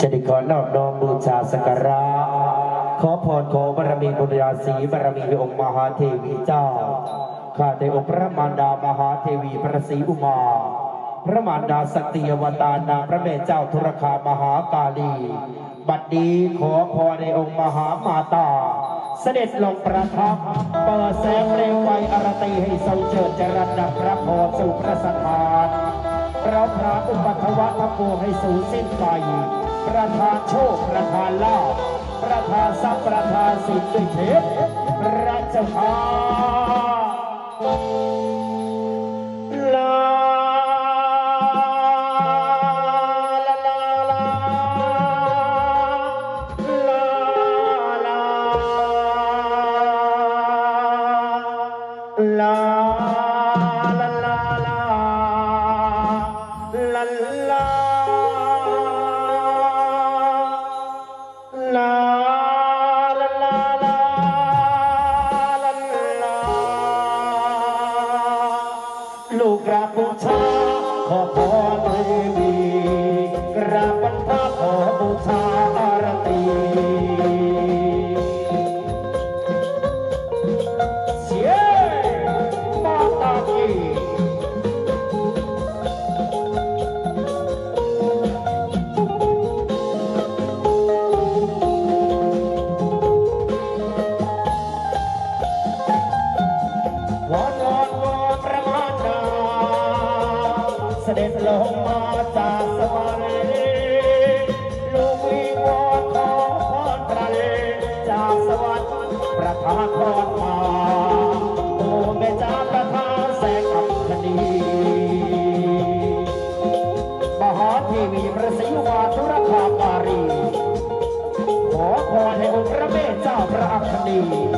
จะด้ขอนอบน้อมบูชาสักการะ ขอพรขอบารมีบุญญาศีบารมีองค์มหาเทวีเจ้า ข้าแต่องค์พระมารดามหาเทวีพระศรีอุมา พระมารดาสติยวตานาพระแม่เจ้าธุรคามหากาลี บัดนี้ขอพรในองค์มหามาตา เสด็จลงประทับ เปิดแสงเปลวไฟอารตีให้ทรงเจิดจรัสดับพระพรสู่พระสถานเราพระอุปัทวะทั้งปวให้สูญสิ้นไป ประทานโชคประทานลาภประทานทรัพย์ประทานสิทธิเขตพระเจ้า สด็จลงมาจากสวรรค์ลูกวิงวอนขอพรพระเลจากสวรรค์ประทานพรมาโอ้แม่จ้าประทานแสงอัคคณีมหาเทีวีประสิวาธุรคาการี ขอพรให้องค์พระเมตเจ้าพระอัคค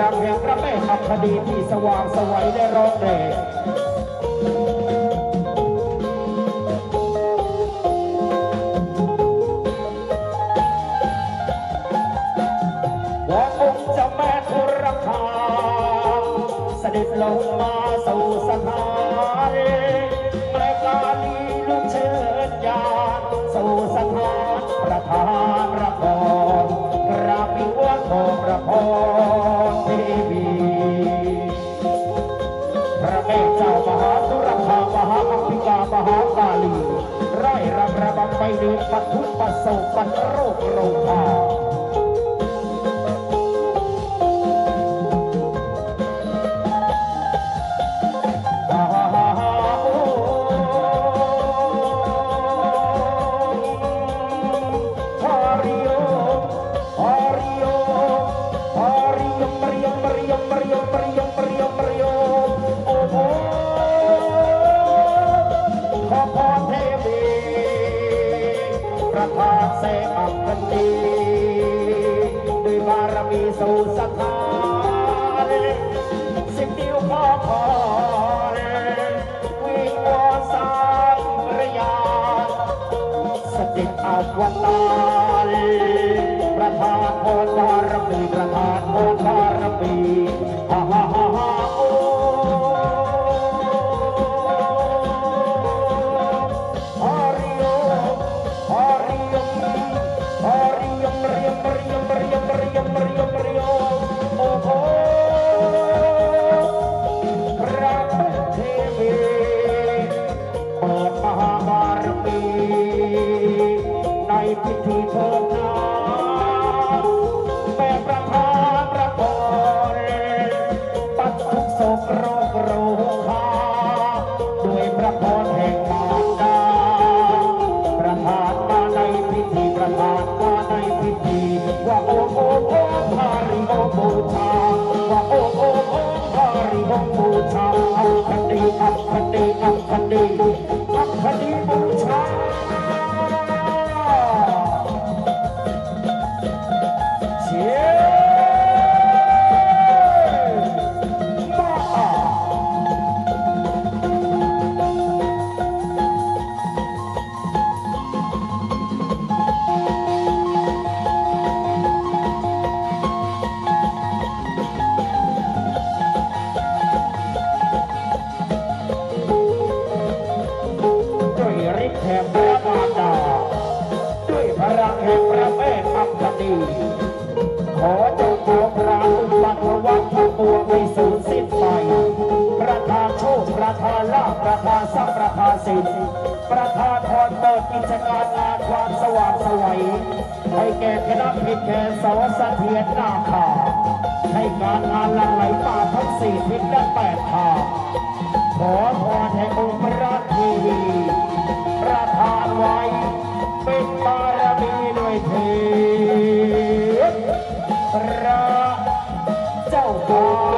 รำแห่งพระแม่อัคดีที่สว่างสวัยได้ร้องเรง ไม่มีปัทุปัสสปัโรคโรคา ด้วยบารมีสูสถานสิบนิ้วขอพรวิงวอนสายระยาสติอาวตารประธานพรบารมีประธานพรบารมีฮ่าฮ่า I think you. มาดาด้วยพลังแห่งพระแม่ธรรมดีขอจงโปรดราบัตรวัดทั้งปวไม่สูญสิ้นไป ประทานโชคประทานลาภประทานทรัพย์ประทานสินประทานพรเปิดกิจการงานความสว่างสวัยให้แก่คณะผิดแก่สวสเทียนนาคาให้การงานลังไหลมาทั้งสี่ทิศและแปดทาง 好。